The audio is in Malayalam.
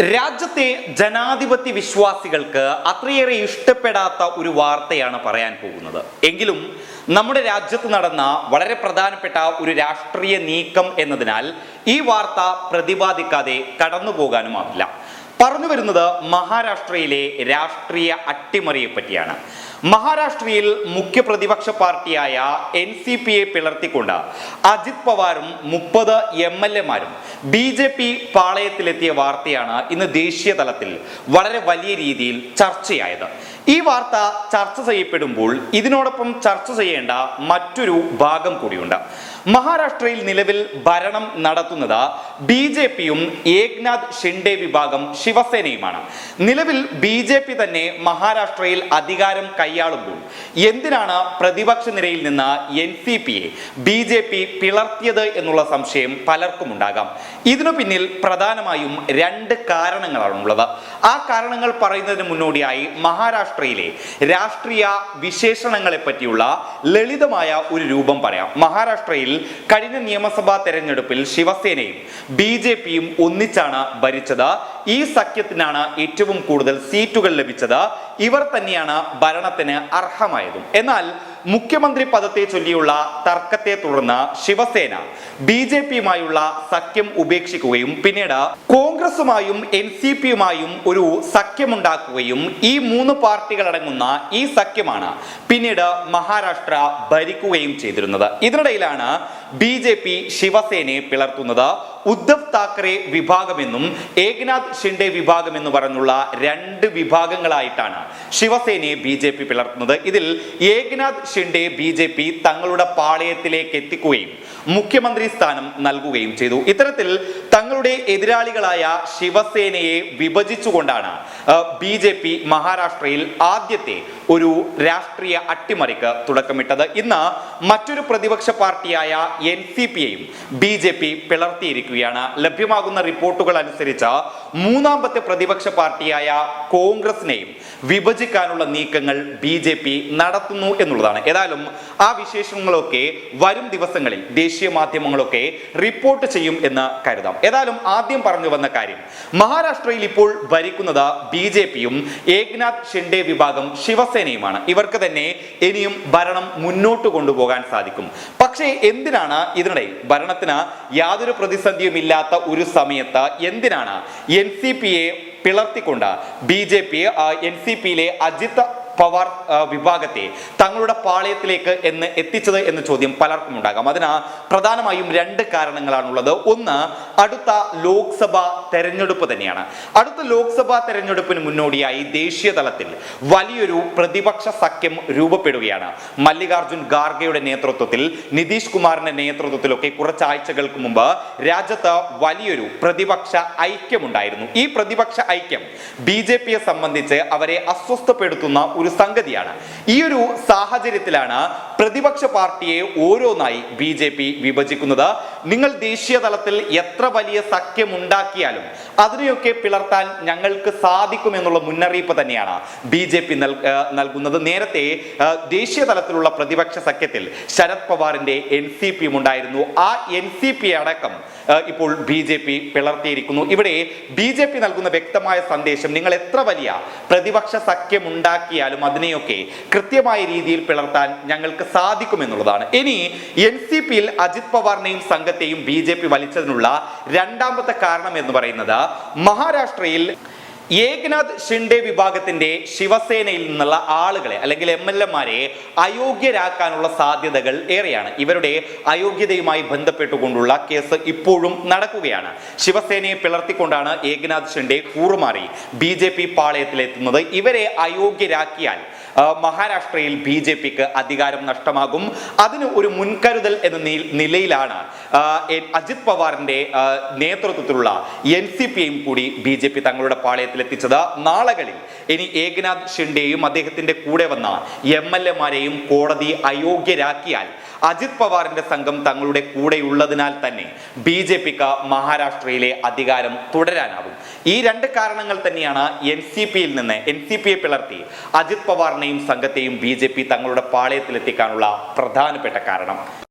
രാജ്യത്തെ ജനാധിപത്യ വിശ്വാസികൾക്ക് അത്രയേറെ ഇഷ്ടപ്പെടാത്ത ഒരു വാർത്തയാണ് പറയാൻ പോകുന്നത്. എങ്കിലും നമ്മുടെ രാജ്യത്ത് നടന്ന വളരെ പ്രധാനപ്പെട്ട ഒരു രാഷ്ട്രീയ നീക്കം എന്നതിനാൽ ഈ വാർത്ത പ്രതിപാദിക്കാതെ കടന്നു പോകാനുമാവില്ല. പറഞ്ഞു വരുന്നത് മഹാരാഷ്ട്രയിലെ രാഷ്ട്രീയ അട്ടിമറിയെ പറ്റിയാണ് മഹാരാഷ്ട്രയിൽ മുഖ്യ പ്രതിപക്ഷ പാർട്ടിയായ എൻ സി പിയെ പിളർത്തിക്കൊണ്ട് അജിത് പവാറും മുപ്പത് എം എൽ എമാരും ബി ജെ പി പാളയത്തിലെത്തിയ വാർത്തയാണ് ഇന്ന് ദേശീയ തലത്തിൽ വളരെ വലിയ രീതിയിൽ ചർച്ചയായത്. ഈ വാർത്ത ചർച്ച ചെയ്യപ്പെടുമ്പോൾ ഇതിനോടൊപ്പം ചർച്ച ചെയ്യേണ്ട മറ്റൊരു ഭാഗം കൂടിയുണ്ട്. മഹാരാഷ്ട്രയിൽ നിലവിൽ ഭരണം നടത്തുന്നത് ബി ജെ പിയും ഏക്നാഥ് ഷിൻഡെ വിഭാഗം ശിവസേനയുമാണ്. നിലവിൽ ബി ജെ പി തന്നെ മഹാരാഷ്ട്രയിൽ അധികാരം കൈയാളുമ്പോൾ എന്തിനാണ് പ്രതിപക്ഷ നിരയിൽ നിന്ന് എൻ സി പിയെ ബി ജെ പി പിളർത്തിയത് എന്നുള്ള സംശയം പലർക്കും ഉണ്ടാകാം. ഇതിനു പിന്നിൽ പ്രധാനമായും രണ്ട് കാരണങ്ങളാണുള്ളത് ആ കാരണങ്ങൾ പറയുന്നതിന് മുന്നോടിയായി മഹാരാഷ്ട്രയിലെ രാഷ്ട്രീയ വിശേഷണങ്ങളെ പറ്റിയുള്ള ലളിതമായ ഒരു രൂപം പറയാം. മഹാരാഷ്ട്രയിൽ കഴിഞ്ഞ നിയമസഭാ തെരഞ്ഞെടുപ്പിൽ ശിവസേനയും ബി ജെ പിയും ഒന്നിച്ചാണ് ഭരിച്ചത്. ഈ സഖ്യത്തിനാണ് ഏറ്റവും കൂടുതൽ സീറ്റുകൾ ലഭിച്ചത്. ഇവർ തന്നെയാണ് ഭരണത്തിന് അർഹമായതും. എന്നാൽ മുഖ്യമന്ത്രി പദത്തെ ചൊല്ലിയുള്ള തർക്കത്തെ തുടർന്ന് ശിവസേന ബി ജെ പിയുമായുള്ള സഖ്യം ഉപേക്ഷിക്കുകയും പിന്നീട് കോൺഗ്രസുമായും എൻ സി പിയുമായും ഒരു സഖ്യമുണ്ടാക്കുകയും ഈ മൂന്ന് പാർട്ടികളടങ്ങുന്ന ഈ സഖ്യമാണ് പിന്നീട് മഹാരാഷ്ട്ര ഭരിക്കുകയും ചെയ്തിരുന്നത്. ഇതിനിടയിലാണ് ബി ജെ പി ശിവസേനയെ പിളർത്തുന്നത്. ഉദ്ധവ് താക്കറെ വിഭാഗമെന്നും ഏകനാഥ് ഷിൻഡെ വിഭാഗം എന്ന് പറഞ്ഞുള്ള രണ്ട് വിഭാഗങ്ങളായിട്ടാണ് ശിവസേനയെ ബി ജെ പി പിളർത്തുന്നത്. ഇതിൽ Eknath Shinde B J P തങ്ങളുടെ പാളയത്തിലേക്ക് എത്തിക്കുകയും മുഖ്യമന്ത്രി സ്ഥാനം നൽകുകയും ചെയ്തു. ഇത്തരത്തിൽ തങ്ങളുടെ എതിരാളികളായ ശിവസേനയെ വിഭജിച്ചുകൊണ്ടാണ് ബി ജെ പി മഹാരാഷ്ട്രയിൽ ആദ്യത്തെ ഒരു രാഷ്ട്രീയ അട്ടിമറിക്ക് തുടക്കമിട്ടത്. ഇന്ന് മറ്റൊരു പ്രതിപക്ഷ പാർട്ടിയായ എൻ സി പിയെയും ബി ജെ പി പിളർത്തിയിരിക്കുകയാണ്. ലഭ്യമാകുന്ന റിപ്പോർട്ടുകൾ അനുസരിച്ച് മൂന്നാമത്തെ പ്രതിപക്ഷ പാർട്ടിയായ കോൺഗ്രസിനെയും വിഭജിക്കാനുള്ള നീക്കങ്ങൾ ബി ജെ പി നടത്തുന്നു എന്നുള്ളതാണ് ഏതായാലും ആ വിശേഷങ്ങളൊക്കെ വരും ദിവസങ്ങളിൽ ദേശീയ മാധ്യമങ്ങളൊക്കെ റിപ്പോർട്ട് ചെയ്യും എന്ന് കരുതാം. ഏതായാലും ആദ്യം പറഞ്ഞു വന്ന കാര്യം മഹാരാഷ്ട്രയിൽ ഇപ്പോൾ ഭരിക്കുന്നത് ബി ജെ പിയും ഏക്നാഥ് ഷിൻഡെ വിഭാഗം ശിവസേനയുമാണ്. ഇവർക്ക് തന്നെ ഇനിയും ഭരണം മുന്നോട്ട് കൊണ്ടുപോകാൻ സാധിക്കും. പക്ഷേ എന്തിനാണ് ഇതിനിടയിൽ ഭരണത്തിന് യാതൊരു പ്രതിസന്ധിയും ഇല്ലാത്ത ഒരു സമയത്ത് എന്തിനാണ് എൻ സി പിയെ പിളർത്തിക്കൊണ്ട് B J P N C പിയിലെ അജിത് പവാർ വിഭാഗത്തെ തങ്ങളുടെ പാളയത്തിലേക്ക് എന്ന് എത്തിച്ചത് എന്ന ചോദ്യം പലർക്കും ഉണ്ടാകാം. അതിന് പ്രധാനമായും രണ്ട് കാരണങ്ങളാണുള്ളത്. ഒന്ന് അടുത്ത ലോക്സഭാ തെരഞ്ഞെടുപ്പ് തന്നെയാണ്. അടുത്ത ലോക്സഭാ തെരഞ്ഞെടുപ്പിന് മുന്നോടിയായി ദേശീയ തലത്തിൽ വലിയൊരു പ്രതിപക്ഷ സഖ്യം രൂപപ്പെടുകയാണ്. മല്ലികാർജുൻ ഖാർഗെയുടെ നേതൃത്വത്തിൽ നിതീഷ് കുമാറിന്റെ നേതൃത്വത്തിലൊക്കെ കുറച്ചാഴ്ചകൾക്ക് മുമ്പ് രാജ്യത്ത് വലിയൊരു പ്രതിപക്ഷ ഐക്യമുണ്ടായിരുന്നു. ഈ പ്രതിപക്ഷ ഐക്യം ബി ജെ പിയെ സംബന്ധിച്ച് അവരെ അസ്വസ്ഥപ്പെടുത്തുന്ന ഒരു സംഗതിയാണ്. ഈ ഒരു സാഹചര്യത്തിലാണ് പ്രതിപക്ഷ പാർട്ടിയെ ഓരോന്നായി ബി ജെ പി വിഭജിക്കുന്നത്. നിങ്ങൾ ദേശീയ തലത്തിൽ എത്ര വലിയ സഖ്യം ഉണ്ടാക്കിയാലും അതിനെയൊക്കെ പിളർത്താൻ ഞങ്ങൾക്ക് സാധിക്കുമെന്നുള്ള മുന്നറിയിപ്പ് തന്നെയാണ് ബി ജെ പി നൽകുന്നത്. നേരത്തെ ദേശീയ തലത്തിലുള്ള പ്രതിപക്ഷ സഖ്യത്തിൽ ശരത് പവാറിന്റെ എൻ സി പിയും ഉണ്ടായിരുന്നു. ആ എൻ സി പി അടക്കം ഇപ്പോൾ ബി ജെ പി പിളർത്തിയിരിക്കുന്നു. ഇവിടെ ബി ജെ പി നൽകുന്ന വ്യക്തമായ സന്ദേശം നിങ്ങൾ എത്ര വലിയ പ്രതിപക്ഷ സഖ്യം ഉണ്ടാക്കിയാലും അതിനെയൊക്കെ കൃത്യമായ രീതിയിൽ പിളർത്താൻ ഞങ്ങൾക്ക് സാധിക്കുമെന്നുള്ളതാണ്. ഇനി എൻ സി പിയിൽ അജിത് പവാറിനെയും സംഘത്തെയും ബി ജെ പി വലിച്ചതിനുള്ള രണ്ടാമത്തെ കാരണം എന്ന് പറയുന്നത് മഹാരാഷ്ട്രയിൽ ഏകനാഥ് ഷിൻഡെ വിഭാഗത്തിന്റെ ശിവസേനയിൽ നിന്നുള്ള ആളുകളെ അല്ലെങ്കിൽ എം എൽ എമാരെ അയോഗ്യരാക്കാനുള്ള സാധ്യതകൾ ഏറെയാണ്. ഇവരുടെ അയോഗ്യതയുമായി ബന്ധപ്പെട്ടുകൊണ്ടുള്ള കേസ് ഇപ്പോഴും നടക്കുകയാണ്. ശിവസേനയെ പിളർത്തിക്കൊണ്ടാണ് ഏകനാഥ് ഷിൻഡെ കൂറുമാറി. ബി ജെ പി പാളയത്തിലെത്തുന്നത്. ഇവരെ അയോഗ്യരാക്കിയാൽ മഹാരാഷ്ട്രയിൽ ബി ജെ പിക്ക് അധികാരം നഷ്ടമാകും. അതിന് ഒരു മുൻകരുതൽ എന്ന നിലയിലാണ് അജിത് പവാറിന്റെ നേതൃത്വത്തിലുള്ള എൻ സി പിയും കൂടി ബി ജെ പി തങ്ങളുടെ പാളയത്തിൽ എത്തിച്ചത്. നാളകളിൽ ഇനി ഏകനാഥ് ഷിൻഡെയും അദ്ദേഹത്തിന്റെ കൂടെ വന്ന എം എൽ എമാരെയും കോടതി അയോഗ്യരാക്കിയാൽ അജിത് പവാറിന്റെ സംഘം തങ്ങളുടെ കൂടെയുള്ളതിനാൽ തന്നെ ബി ജെ പിക്ക് മഹാരാഷ്ട്രയിലെ അധികാരം തുടരാനാവും. ഈ രണ്ട് കാരണങ്ങൾ തന്നെയാണ് എൻ സി പിയിൽ നിന്ന് എൻ സി പിയെ പിളർത്തി അജിത് പവാറിനെയും സംഘത്തെയും ബി ജെ പി തങ്ങളുടെ പാളയത്തിലെത്തിക്കാനുള്ള പ്രധാനപ്പെട്ട കാരണം.